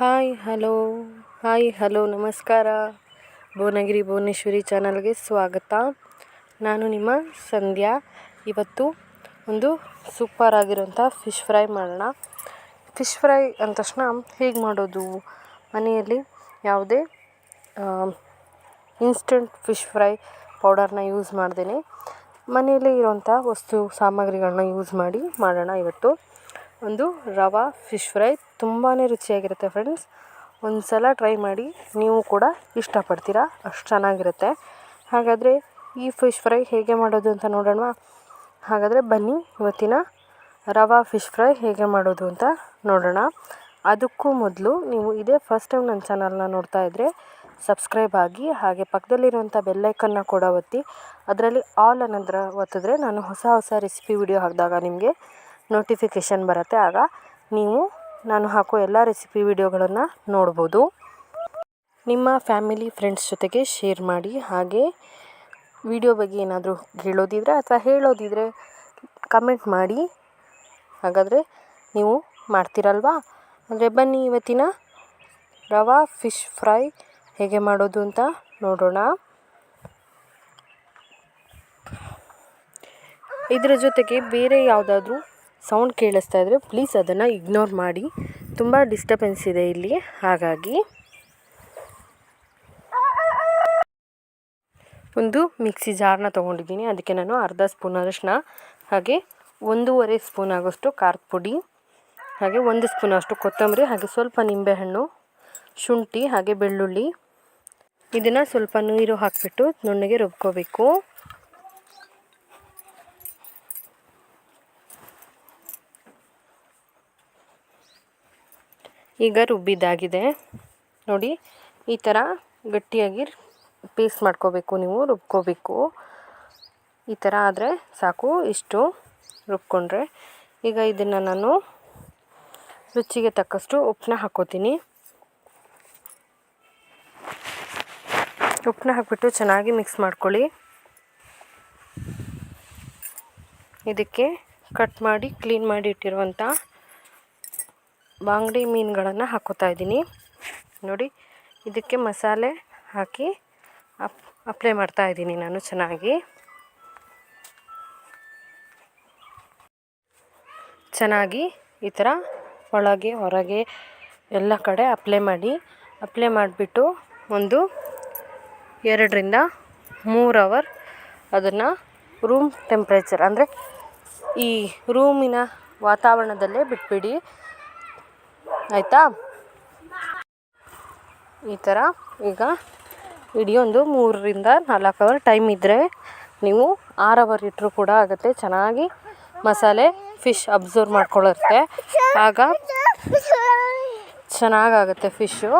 Hi, hello. Hi, hello, ನಮಸ್ಕಾರ. ಭುವನಗಿರಿ ಭುವನೇಶ್ವರಿ ಚಾನಲ್ಗೆ ಸ್ವಾಗತ. ನಾನು ನಿಮ್ಮ ಸಂಧ್ಯಾ. ಇವತ್ತು ಒಂದು ಸೂಪರ್ ಆಗಿರೋಂಥ ಫಿಶ್ ಫ್ರೈ ಮಾಡೋಣ. ಫಿಶ್ ಫ್ರೈ ಅಂದ ತಕ್ಷಣ ಹೇಗೆ ಮಾಡೋದು? ಮನೆಯಲ್ಲಿ ಯಾವುದೇ ಇನ್ಸ್ಟಂಟ್ ಫಿಶ್ ಫ್ರೈ ಪೌಡರ್ನ ಯೂಸ್ ಮಾಡ್ದೇ ಮನೆಯಲ್ಲೇ ಇರೋಂಥ ವಸ್ತು ಸಾಮಗ್ರಿಗಳನ್ನ ಯೂಸ್ ಮಾಡಿ ಮಾಡೋಣ ಇವತ್ತು. ಒಂದು ರವಾ ಫಿಶ್ ಫ್ರೈ ತುಂಬಾ ರುಚಿಯಾಗಿರುತ್ತೆ ಫ್ರೆಂಡ್ಸ್. ಒಂದು ಸಲ ಟ್ರೈ ಮಾಡಿ, ನೀವು ಕೂಡ ಇಷ್ಟಪಡ್ತೀರಾ? ಅಷ್ಟು ಚೆನ್ನಾಗಿರುತ್ತೆ. ಹಾಗಾದರೆ ಈ ಫಿಶ್ ಫ್ರೈ ಹೇಗೆ ಮಾಡೋದು ಅಂತ ನೋಡೋಣವಾ ಹಾಗಾದರೆ ಬನ್ನಿ, ಇವತ್ತಿನ ರವಾ ಫಿಶ್ ಫ್ರೈ ಹೇಗೆ ಮಾಡೋದು ಅಂತ ನೋಡೋಣ. ಅದಕ್ಕೂ ಮೊದಲು ನೀವು ಇದೇ ಫಸ್ಟ್ ಟೈಮ್ ನನ್ನ ಚಾನಲ್ನ ನೋಡ್ತಾ ಇದ್ದರೆ ಸಬ್ಸ್ಕ್ರೈಬ್ ಆಗಿ, ಹಾಗೆ ಪಕ್ಕದಲ್ಲಿರುವಂಥ ಬೆಲ್ಲೈಕನ್ನ ಕೂಡ ಒತ್ತಿ. ಅದರಲ್ಲಿ ಆಲ್ ಅನ್ನೋದ್ರ ಒತ್ತಿದ್ರೆ ನಾನು ಹೊಸ ಹೊಸ ರೆಸಿಪಿ ವಿಡಿಯೋ ಹಾಕಿದಾಗ ನಿಮಗೆ ನೋಟಿಫಿಕೇಷನ್ ಬರುತ್ತೆ. ಆಗ ನೀವು ನಾನು ಹಾಕೋ ಎಲ್ಲ ರೆಸಿಪಿ ವಿಡಿಯೋಗಳನ್ನು ನೋಡ್ಬೋದು. ನಿಮ್ಮ ಫ್ಯಾಮಿಲಿ ಫ್ರೆಂಡ್ಸ್ ಜೊತೆಗೆ ಶೇರ್ ಮಾಡಿ. ಹಾಗೆ ವಿಡಿಯೋ ಬಗ್ಗೆ ಏನಾದರೂ ಹೇಳೋದಿದ್ರೆ ಅಥವಾ ಹೇಳೋದಿದ್ರೆ ಕಮೆಂಟ್ ಮಾಡಿ. ಹಾಗಾದರೆ ನೀವು ಮಾಡ್ತೀರಲ್ವಾ? ಅಂದರೆ ಬನ್ನಿ ಇವತ್ತಿನ ರವಾ ಫಿಶ್ ಫ್ರೈ ಹೇಗೆ ಮಾಡೋದು ಅಂತ ನೋಡೋಣ. ಇದರ ಜೊತೆಗೆ ಬೇರೆ ಯಾವುದಾದ್ರೂ ಸೌಂಡ್ ಕೇಳಿಸ್ತಾ ಇದ್ದರೆ ಪ್ಲೀಸ್ ಅದನ್ನು ಇಗ್ನೋರ್ ಮಾಡಿ. ತುಂಬ ಡಿಸ್ಟಬೆನ್ಸ್ ಇದೆ ಇಲ್ಲಿ, ಹಾಗಾಗಿ. ಒಂದು ಮಿಕ್ಸಿ ಜಾರ್ನ ತೊಗೊಂಡಿದ್ದೀನಿ. ಅದಕ್ಕೆ ನಾನು ಅರ್ಧ ಸ್ಪೂನ್ ಅರಿಶಿನ, ಹಾಗೆ ಒಂದೂವರೆ ಸ್ಪೂನ್ ಆಗೋಷ್ಟು ಖಾರದ ಪುಡಿ, ಹಾಗೆ ಒಂದು ಸ್ಪೂನ್ ಅಷ್ಟು ಕೊತ್ತಂಬರಿ, ಹಾಗೆ ಸ್ವಲ್ಪ ನಿಂಬೆಹಣ್ಣು, ಶುಂಠಿ, ಹಾಗೆ ಬೆಳ್ಳುಳ್ಳಿ. ಇದನ್ನು ಸ್ವಲ್ಪ ನೀರು ಹಾಕಿಬಿಟ್ಟು ನುಣ್ಣಗೆ ರುಬ್ಕೋಬೇಕು. ಈಗ ರುಬ್ಬಿದ್ದಾಗಿದೆ. ನೋಡಿ, ಈ ಥರ ಗಟ್ಟಿಯಾಗಿ ಪೇಸ್ಟ್ ಮಾಡ್ಕೋಬೇಕು ನೀವು, ರುಬ್ಕೋಬೇಕು. ಈ ಥರ ಆದರೆ ಸಾಕು ಇಷ್ಟು ರುಬ್ಕೊಂಡ್ರೆ. ಈಗ ಇದನ್ನು ನಾನು ರುಚಿಗೆ ತಕ್ಕಷ್ಟು ಉಪ್ಪನ್ನ ಹಾಕ್ಕೋತೀನಿ ಉಪ್ಪನ್ನ ಹಾಕಿಬಿಟ್ಟು ಚೆನ್ನಾಗಿ ಮಿಕ್ಸ್ ಮಾಡ್ಕೊಳ್ಳಿ. ಇದಕ್ಕೆ ಕಟ್ ಮಾಡಿ, ಕ್ಲೀನ್ ಮಾಡಿ ಇಟ್ಟಿರುವಂಥ ಬಾಂಗಡಿ ಮೀನುಗಳನ್ನು ಹಾಕೋತಾ ಇದ್ದೀನಿ. ನೋಡಿ, ಇದಕ್ಕೆ ಮಸಾಲೆ ಹಾಕಿ ಅಪ್ ಅಪ್ಲೈ ಮಾಡ್ತಾ ಇದ್ದೀನಿ ನಾನು ಚೆನ್ನಾಗಿ. ಚೆನ್ನಾಗಿ ಈ ಥರ ಒಳಗೆ, ಹೊರಗೆ ಎಲ್ಲ ಕಡೆ ಅಪ್ಲೈ ಮಾಡಿ ಅಪ್ಲೈ ಮಾಡಿಬಿಟ್ಟು ಒಂದು ಎರಡರಿಂದ ಮೂರು ಅವರ್ ಅದನ್ನು ರೂಮ್ ಟೆಂಪ್ರೇಚರ್ ಅಂದರೆ ಈ ರೂಮಿನ ವಾತಾವರಣದಲ್ಲೇ ಬಿಟ್ಬಿಡಿ. ಆಯಿತಾ? ಈ ಥರ ಈಗ ಇಡೀ ಒಂದು ಮೂರರಿಂದ ನಾಲ್ಕು ಅವರ್ ಟೈಮ್ ಇದ್ದರೆ ನೀವು ಆರು ಅವರ್ ಇಟ್ಟರು ಕೂಡ ಆಗುತ್ತೆ. ಚೆನ್ನಾಗಿ ಮಸಾಲೆ ಫಿಶ್ ಅಬ್ಸರ್ವ್ ಮಾಡ್ಕೊಳ್ಳುತ್ತೆ ಆಗ ಚೆನ್ನಾಗಾಗುತ್ತೆ ಫಿಶ್ಶು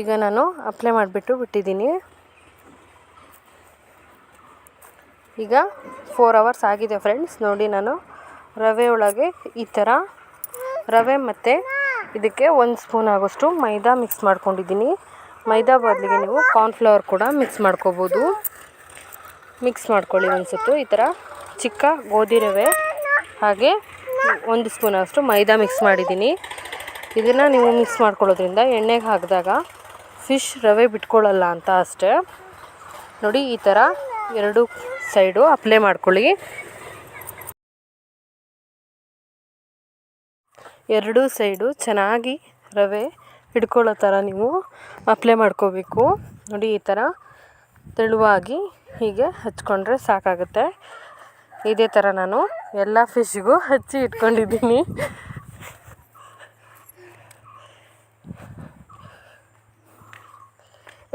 ಈಗ ನಾನು ಅಪ್ಲೈ ಮಾಡಿಬಿಟ್ಟು ಬಿಟ್ಟಿದ್ದೀನಿ. ಈಗ ಫೋರ್ ಅವರ್ಸ್ ಆಗಿದೆ ಫ್ರೆಂಡ್ಸ್ ನೋಡಿ ನಾನು ರವೆ ಒಳಗೆ ಈ ಥರ ರವೆ ಮತ್ತು ಇದಕ್ಕೆ ಒಂದು ಸ್ಪೂನ್ ಆಗೋಷ್ಟು ಮೈದಾ ಮಿಕ್ಸ್ ಮಾಡ್ಕೊಂಡಿದ್ದೀನಿ. ಮೈದಾ ಬದಲಿಗೆ ನೀವು ಕಾರ್ನ್ಫ್ಲವರ್ ಕೂಡ ಮಿಕ್ಸ್ ಮಾಡ್ಕೋಬೋದು. ಮಿಕ್ಸ್ ಮಾಡ್ಕೊಳ್ಳಿ ಒಂದು ಈ ಥರ ಚಿಕ್ಕ ಗೋಧಿ ರವೆ ಹಾಗೆ ಒಂದು ಸ್ಪೂನ್ ಅಷ್ಟು ಮೈದಾ ಮಿಕ್ಸ್ ಮಾಡಿದ್ದೀನಿ. ಇದನ್ನು ನೀವು ಮಿಕ್ಸ್ ಮಾಡ್ಕೊಳ್ಳೋದ್ರಿಂದ ಎಣ್ಣೆಗೆ ಹಾಕಿದಾಗ ಫಿಶ್ ರವೆ ಬಿಟ್ಕೊಳ್ಳಲ್ಲ ಅಂತ ಅಷ್ಟೇ. ನೋಡಿ ಈ ಥರ ಎರಡು ಸೈಡು ಅಪ್ಲೈ ಮಾಡ್ಕೊಳ್ಳಿ. ಎರಡು ಸೈಡು ಚೆನ್ನಾಗಿ ರವೆ ಹಿಡ್ಕೊಳ್ಳೋ ಥರ ನೀವು ಅಪ್ಲೈ ಮಾಡ್ಕೋಬೇಕು. ನೋಡಿ, ಈ ಥರ ತೆಳುವಾಗಿ ಹೀಗೆ ಹಚ್ಕೊಂಡ್ರೆ ಸಾಕಾಗುತ್ತೆ. ಇದೇ ಥರ ನಾನು ಎಲ್ಲ ಫಿಶ್ಗೂ ಹಚ್ಚಿ ಇಟ್ಕೊಂಡಿದ್ದೀನಿ.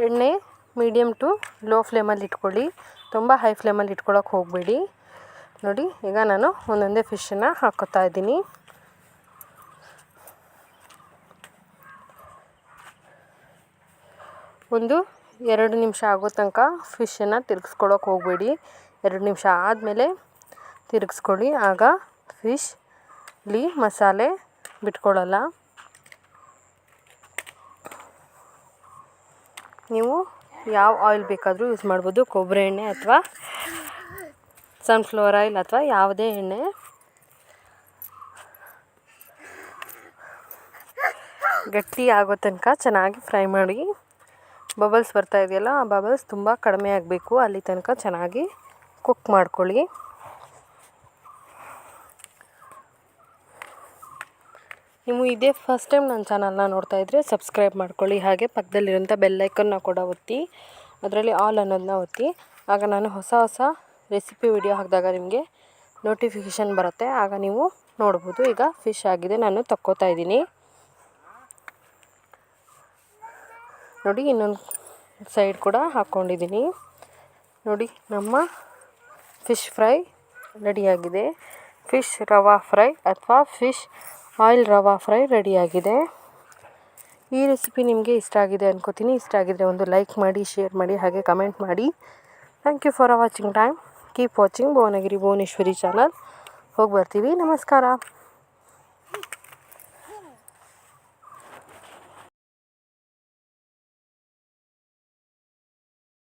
ಎಣ್ಣೆ ಮೀಡಿಯಮ್ ಟು ಲೋ ಫ್ಲೇಮಲ್ಲಿ ಇಟ್ಕೊಳ್ಳಿ. ತುಂಬ ಹೈ ಫ್ಲೇಮಲ್ಲಿ ಇಟ್ಕೊಳ್ಳೋಕೆ ಹೋಗಬೇಡಿ. ನೋಡಿ, ಈಗ ನಾನು ಒಂದೊಂದೇ ಫಿಶನ್ನು ಹಾಕೋತಾ ಇದ್ದೀನಿ. ಒಂದು ಎರಡು ನಿಮಿಷ ಆಗೋ ತನಕ ಫಿಶನ್ನು ತಿರ್ಗಿಸ್ಕೊಳಕ್ಕೆ ಹೋಗಬೇಡಿ. ಎರಡು ನಿಮಿಷ ಆದಮೇಲೆ ತಿರುಗಿಸ್ಕೊಳ್ಳಿ. ಆಗ ಫಿಶ್ಲಿ ಮಸಾಲೆ ಬಿಟ್ಕೊಳ್ಳಲ್ಲ. ನೀವು ಯಾವ ಆಯಿಲ್ ಬೇಕಾದರೂ ಯೂಸ್ ಮಾಡ್ಬೋದು. ಕೊಬ್ಬರಿ ಎಣ್ಣೆ ಅಥವಾ ಸನ್ಫ್ಲವರ್ ಆಯಿಲ್ ಅಥವಾ ಯಾವುದೇ ಎಣ್ಣೆ. ಗಟ್ಟಿ ಆಗೋ ತನಕ ಚೆನ್ನಾಗಿ ಫ್ರೈ ಮಾಡಿ. ಬಬಲ್ಸ್ ಬರ್ತಾ ಇದೆಯಲ್ಲ, ಆ ಬಬಲ್ಸ್ ತುಂಬ ಕಡಿಮೆ ಆಗಬೇಕು. ಅಲ್ಲಿ ತನಕ ಚೆನ್ನಾಗಿ ಕುಕ್ ಮಾಡ್ಕೊಳ್ಳಿ. ನೀವು ಇದೇ ಫಸ್ಟ್ ಟೈಮ್ ನನ್ನ ಚಾನಲ್ನ ನೋಡ್ತಾ ಇದ್ದರೆ ಸಬ್ಸ್ಕ್ರೈಬ್ ಮಾಡ್ಕೊಳ್ಳಿ. ಹಾಗೆ ಪಕ್ಕದಲ್ಲಿರೋಂಥ ಬೆಲ್ಲೈಕನ್ನ ಕೂಡ ಒತ್ತಿ, ಅದರಲ್ಲಿ ಆಲ್ ಅನ್ನೋದನ್ನ ಒತ್ತಿ. ಆಗ ನಾನು ಹೊಸ ಹೊಸ ರೆಸಿಪಿ ವಿಡಿಯೋ ಹಾಕಿದಾಗ ನಿಮಗೆ ನೋಟಿಫಿಕೇಷನ್ ಬರುತ್ತೆ. ಆಗ ನೀವು ನೋಡ್ಬೋದು. ಈಗ ಫಿಶ್ ಆಗಿದೆ, ನಾನು ತಕ್ಕೋತಾ ಇದ್ದೀನಿ. ನೋಡಿ ಇನ್ನೊಂದು ಸೈಡ್ ಕೂಡ ಹಾಕ್ಕೊಂಡಿದ್ದೀನಿ. ನೋಡಿ ನಮ್ಮ ಫಿಶ್ ಫ್ರೈ ರೆಡಿಯಾಗಿದೆ. ಫಿಶ್ ರವಾ ಫ್ರೈ ಅಥವಾ ಫಿಶ್ ಆಯಿಲ್ ರವಾ ಫ್ರೈ ರೆಡಿಯಾಗಿದೆ. ಈ ರೆಸಿಪಿ ನಿಮಗೆ ಇಷ್ಟ ಆಗಿದೆ ಅನ್ಕೋತೀನಿ. ಇಷ್ಟ ಆಗಿದರೆ ಒಂದು ಲೈಕ್ ಮಾಡಿ, ಶೇರ್ ಮಾಡಿ, ಹಾಗೆ ಕಮೆಂಟ್ ಮಾಡಿ. Thank you for watching time keep watching Bhuvanagiri Bhuvaneshwari channel ಹೋಗಿ ಬರ್ತೀವಿ ನಮಸ್ಕಾರ.